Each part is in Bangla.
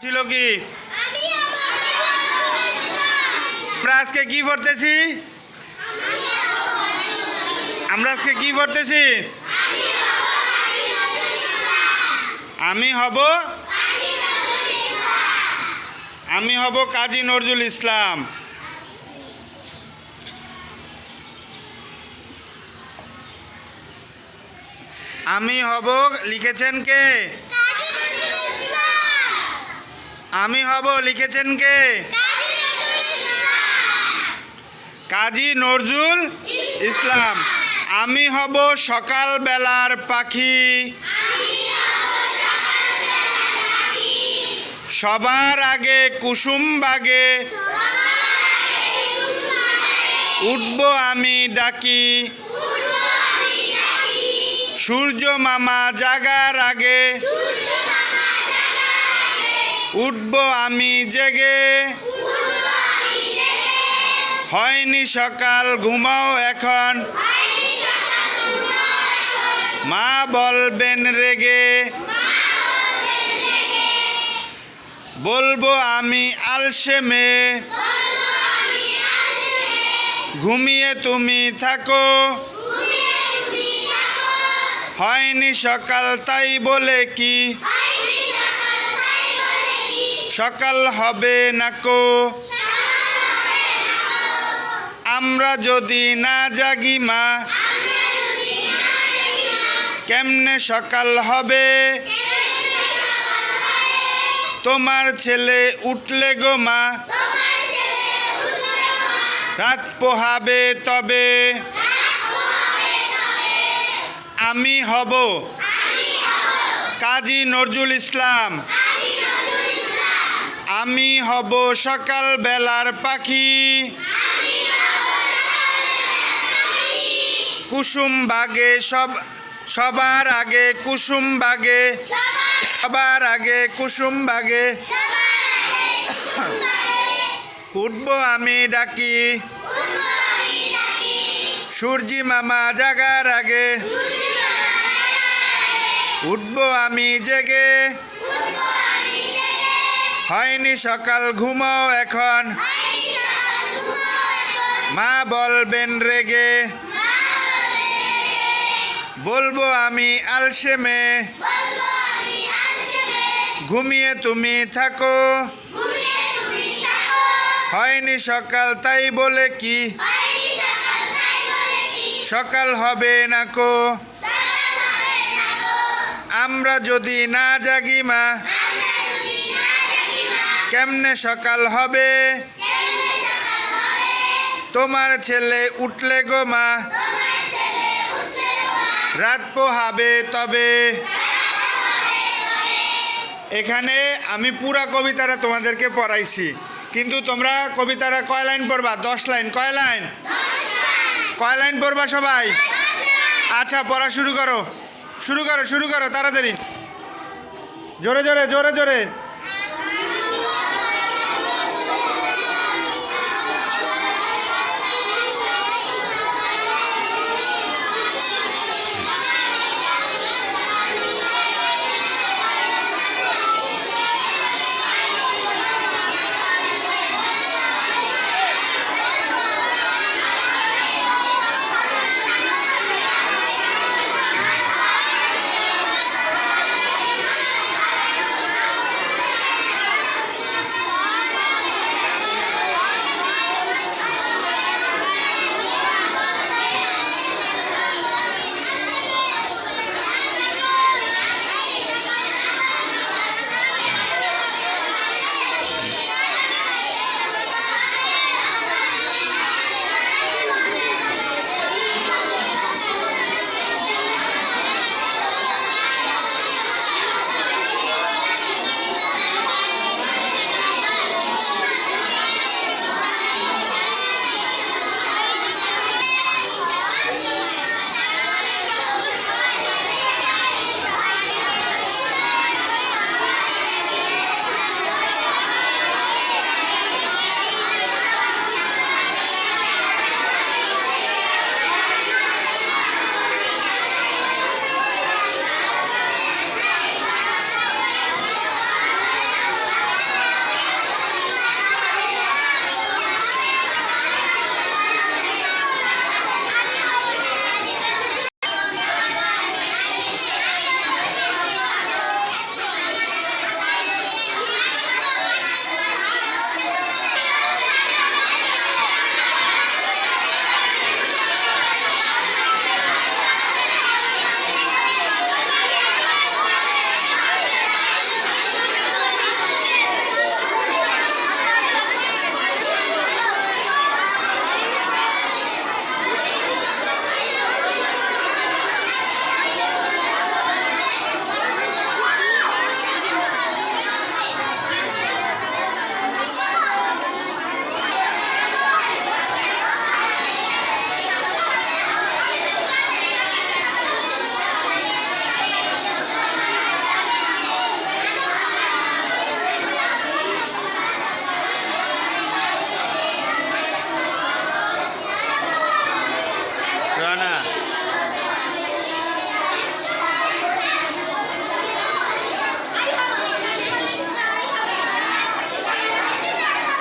ছিল কি? আমরা আজকে কি পড়তেছি? আমরা আজকে কি পড়তেছি? আমি হব আমি হব কাজী নজরুল ইসলাম। আমি হব লিখেছেন কে? আমি হব লিখেছেন কে? কাজী নজরুল ইসলাম। আমি হব সকালবেলার পাখি। সবার আগে কুসুম বাগে। উঠব আমি ডাকি। সূর্য মামা জাগার আগে। উঠব আমি জেগে। হয়নি সকাল, ঘুমাও এখন। মা বলবেন রেগে। বলব আমি আলসে মেয়ে ঘুমিয়ে তুমি থাকো। হয়নি সকাল, তাই বলে কি? সকাল হবে নাকো আমরা যদি না জাগি মা। কেমনে সকাল হবে? তোমার ছেলে উঠলে গো মা। রাত পোহাবে তবে। আমি হব। কাজী নজরুল ইসলাম। আমি হব সকাল বেলার পাখি। কুসুম বাগে সব সবার আগে কুসুম বাগে। সবার আগে কুসুম বাগে। উঠব আমি ডাকি। সূর্যি মামা জাগার আগে। উঠব আমি জেগে। হয়নি সকাল ঘুমাও এখন। মা বলবেন রেগে। বলব আমি আলসে মেয়ে ঘুমিয়ে তুমি থাকো। হয়নি সকাল তাই বলে কি? সকাল হবে না কো? আমরা যদি না জাগি মা কেমনে সকাল হবে? তোমার ছেলে উঠলে গো মা। রাত পোহাবে তবে। এখানে আমি পুরা কবিতাটা তোমাদেরকে পড়াইছি। কিন্তু তোমরা কবিতাটা কয় লাইন পড়বা? দশ লাইন। কয় লাইন? কয় লাইন পড়বা সবাই? আচ্ছা পড়া শুরু করো। শুরু করো শুরু করো, তাড়াতাড়ি। জোরে জোরে জোরে জোরে।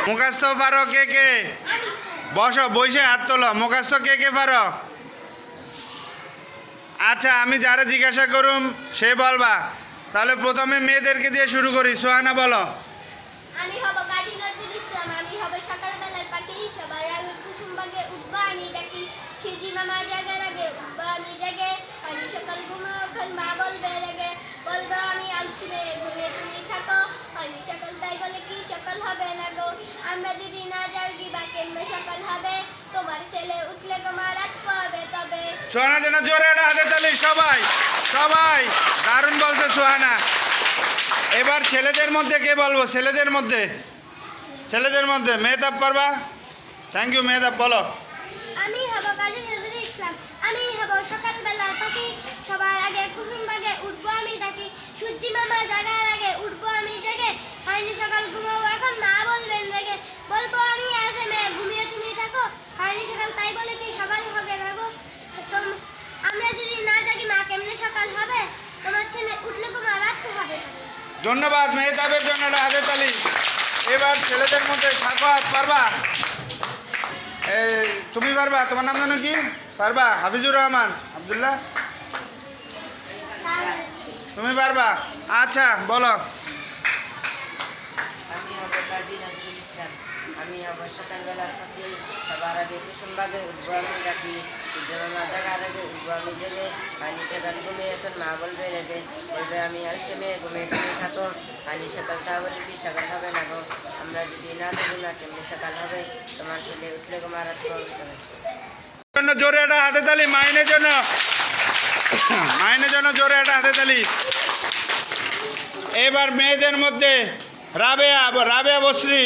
মুখাস্ত পারো কে কে? বসো, বসে হাত তোলো। মুখাস্ত কে কে পারো? আচ্ছা আমি যারা জিজ্ঞাসা করুম, সে বলবা। তাহলে প্রথমে মেয়েদেরকে দিয়ে শুরু করি। সোহানা, বলো। আমি সকাল ঘুমো এখন মা বলবে বলব আমি আলছি মেয়ে থাকো আমি সকাল তাই বলে কি সকাল হবে না গো? আমরা যদি না বা কেমনে সকাল হবে? তোমার ছেলে উঠলে পাবে তবে? সোহানা যেন জোরে একটা হাতে তালি সবাই সবাই দারুণ বলছে সোহানা। এবার ছেলেদের মধ্যে কে বলব? ছেলেদের মধ্যে ছেলেদের মধ্যে। মেহতাব পারবা? থ্যাংক ইউ মেহতাব বলো। আমি হব কাজী নজরুল ইসলাম। আমি হব সকালবেলার পাখি। সবার আগে কুসুম বাগে উঠবো আমি ডাকি। সূর্যি মামা জাগার আগে উঠবো আমি জেগে হয়নি সকাল ঘুমাবো। এখন মা বলবেন রেগে বলব আমি আসে মেয়ে ঘুমিয়ে তুমি থাকো। হয়নি সকাল তাই বলে কি সকাল হবে না গো? আমরা যদি না জাগি মা কেমনে সকাল হবে? তোমার ছেলে উঠলে তোমার রাত হবে। ধন্যবাদ মেহতাবের জন্য হাতে তালি। এবার ছেলেদের মধ্যে সাফাত পারবা? এই তুমি পারবা? তোমার নাম জানো কি? পারবা? হাফিজুর রহমান আবদুল্লাহ? তুমি পারবা? আচ্ছা বলো। আমি সকালবেলা ফাঁকি সবার আগে কুসুমবাগে উঠবো আমি ডাকি সূর্যমামা জাগার আগে উঠবো আমি জেগে পানি সকাল ঘুমে এখন মা বলবে রেগে বলবে আমি আলসে মেয়ে ঘুমে তুমি থাকো পানি সকালটা বলে কি সকাল হবে না গো আমরা যদি না দেখি না কেমনি সকাল হবে তোমার ছেলে উঠলে তোমার রাত জন্য জোরে একটা হাতে তালি মাইনের জন্য মাইনের জন্য জোরে একটা হাতে তালি। এবার মেয়েদের মধ্যে রাবেয়া রাবেয়া বসরি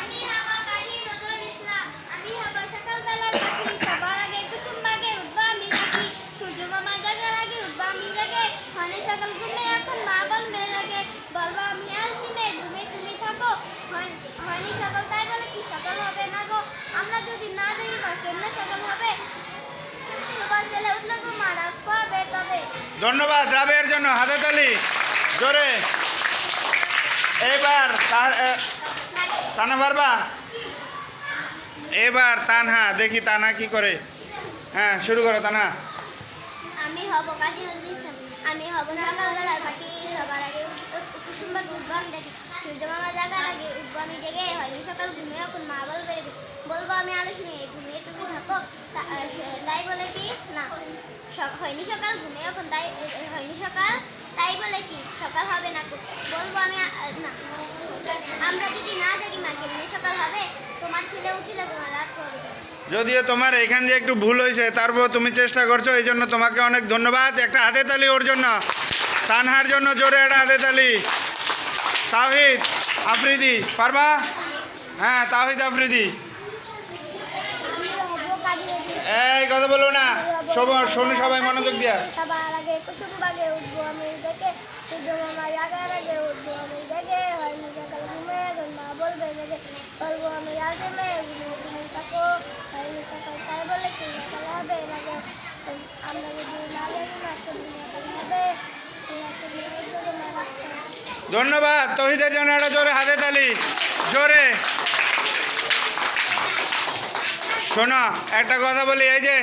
আমি হব কাজী নজরুল ইসলাম আমি হব সকালবেলার পাখি সবার আগে কুসুম বাগে উঠবো আমি ডাকি সূর্য মামা জাগার আগে উঠবো আমি জাগে হনে সকাল ঘুমে এখন মা বলবে লাগে বলব আমি আলসি মেয়ে ঘুমে তুমি থাকো হয়- হয়নি সকাল তাই বলে কি সকাল হবে না গো আমরা যদি না বা কেমনে হবে? তোমার ছেলে উঠলে তোমার রাত পাবে তবে। ধন্যবাদ রাবের জন্য হাতে তালি জোরে। এবার তার- তানা পারবা এবার তানহা দেখি তানা কি করে। হ্যাঁ শুরু করো তানা আমি হব কাজী আমি হব সবার আগে। কুসুম বাগে আমি ডাকি সূর্য মামা জাগার আগে উঠবো আমি, জেগে হয়নি। সকাল ঘুমিয়ে এখন মা বলবে, বলব আমি ঘুমিয়ে তুমি থাকো। তাই বলে কি? না হয়নি সকাল ঘুমিয়ে এখন তাই, হয়নি সকাল, তাই বলে কি? সকাল হবে না বলব আমি না। আমরা যদি না জাগি সকাল হবে? তোমার ছেলে তোমার রাত হবে যদিও তোমার এখান দিয়ে একটু ভুল হয়েছে তারপর তুমি চেষ্টা করছ, এই জন্য তোমাকে অনেক ধন্যবাদ। একটা হাতে তালি ওর জন্য, তানহার জন্য জোরে একটা হাতে তালি। তাহিদ আফ্রিদি, পারবা? হ্যাঁ তাহিদ আফ্রিদি। এই, কথা বলব না। সব শোনো সবাই, মনোযোগ দিয়া। সবার আগে উঠবো আমি দেখে আগে উঠবো আমি দেখে ঘুমে বলবে দেখে, বলব আমি আসে মেয়ে ঘুমে থাকো সকাল তাই বলে কি আমরা যদি না ধন্যবাদ, তহিদের জন্য একটা জোরে হাতে তালি। জোরে। শোনো, একটা কথা বলি, এই যে,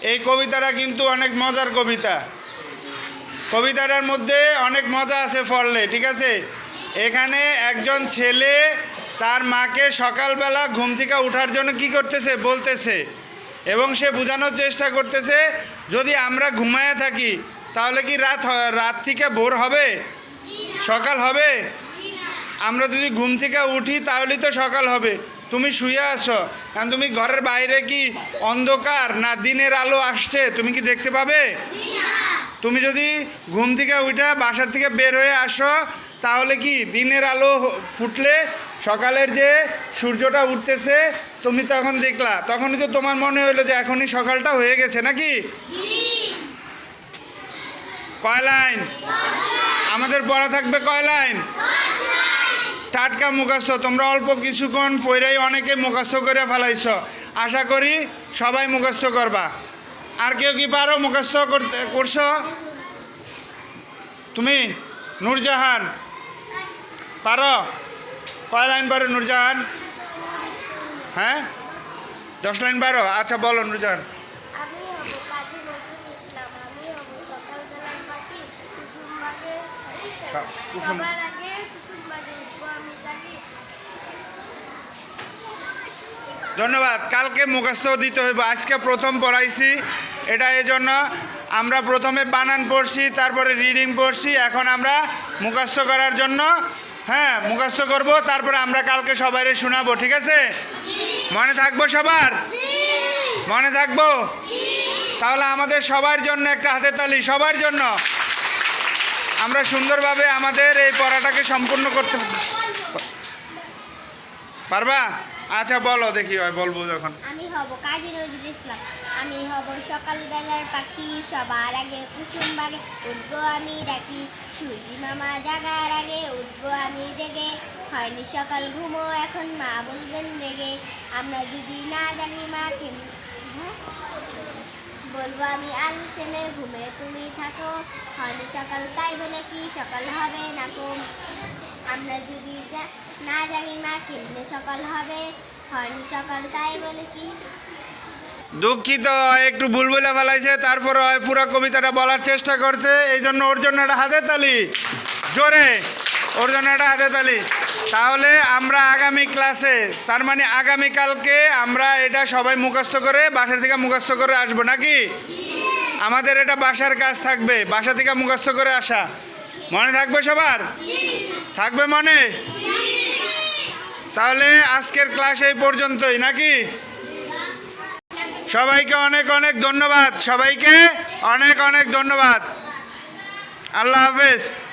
এই কবিতাটা কিন্তু অনেক মজার কবিতা। কবিতাটার মধ্যে অনেক মজা আছে ফললে, ঠিক আছে? এখানে একজন ছেলে তার মাকে সকালবেলা ঘুম থেকে ওঠার জন্য কি করতেছে? বলতেছে। এবং সে বোঝানোর চেষ্টা করতেছে, যদি আমরা ঘুমায় থাকি, তাহলে কি রাত রাত থেকে ভোর হবে? সকাল হবে? আমরা যদি ঘুম থেকে উঠি তাহলেই তো সকাল হবে। তুমি শুয়ে আসো কারণ তুমি ঘরের বাইরে কি অন্ধকার না দিনের আলো আসছে? তুমি কি দেখতে পাবে? তুমি যদি ঘুম থেকে উঠা বাসার থেকে বের হয়ে আসো তাহলে কি দিনের আলো ফুটলে সকালের যে সূর্যটা উঠতেছে তুমি তখন দেখলা। তখনই তো তোমার মনে হলো যে এখনই সকালটা হয়ে গেছে নাকি? কয় লাইন? আমাদের পড়া থাকবে কয় লাইন? টাটকা মুখস্থ, তোমরা অল্প কিছুক্ষণ পইরাই অনেকে মুখস্থ করে ফেলাইছ। আশা করি সবাই মুখস্থ করবা। আর কেউ কি পারো মুখস্থ করতে, করছ? তুমি? নূরজাহান। পারো? কয় লাইন পারো নুরজাহান? হ্যাঁ? দশ লাইন পারো? আচ্ছা বলো নুরজাহান আমি হব কাজী নজরুল ইসলাম আমি হব সকালবেলার পাখি কুসুমবাগে সা- কুসুম ধন্যবাদ কালকে মুখস্থ দিতে হইব। আজকে প্রথম পড়াইছি এটা এই জন্য আমরা প্রথমে বানান পড়ছি তারপরে রিডিং পড়ছি এখন আমরা মুখস্থ করার জন্য হ্যাঁ মুখস্থ করব তারপরে আমরা কালকে সবাই শোনাবো ঠিক আছে? মনে থাকব সবার? মনে থাকব? তাহলে আমাদের সবার জন্য একটা হাতে তালি সবার জন্য। আমরা সুন্দরভাবে আমাদের এই পড়াটাকে সম্পূর্ণ করতে পারবা? আচ্ছা বলো দেখি, হয়, বলব যখন। আমি হব কাজী নজরুল ইসলাম। আমি হব সকালবেলার পাখি, সবার আগে কুসুম বাগে, উঠবো আমি ডাকি সূর্যি মামা জাগার আগে উঠবো আমি জেগে। হয়নি সকাল, ঘুমো এখন, মা বলবেন রেগে। আমরা যদি না জানি মা কেন হ্যাঁ? বলব, আমি আল সেমে ঘুমে তুমি থাকো। হয়নি সকাল, তাই বলে কি সকাল হবে না কম আমরা যদি না জানি মা কেমনে সকাল হবে। হয়নি সকাল, তাই বলে কি? দুঃখিত, একটু ভুল বলে ফেলাইছে তারপর হয় পুরো কবিতাটা বলার চেষ্টা করছে এই জন্য ওর জন্য একটা হাতে তালি জোরে, ওর জন্য একটা হাতে তালি তাহলে আমরা আগামী ক্লাসে, তার মানে আগামীকালকে আমরা এটা সবাই মুখস্থ করে বাসা থেকে মুখস্থ করে আসব নাকি? আমাদের এটা বাসার কাজ থাকবে, বাসা থেকে মুখস্থ করে আসা। মনে থাকবে সবার? থাকবে মনে? তাহলে আজকের ক্লাস এই পর্যন্তই, নাকি? সবাইকে অনেক অনেক ধন্যবাদ, সবাইকে অনেক অনেক ধন্যবাদ। আল্লাহ হাফেজ।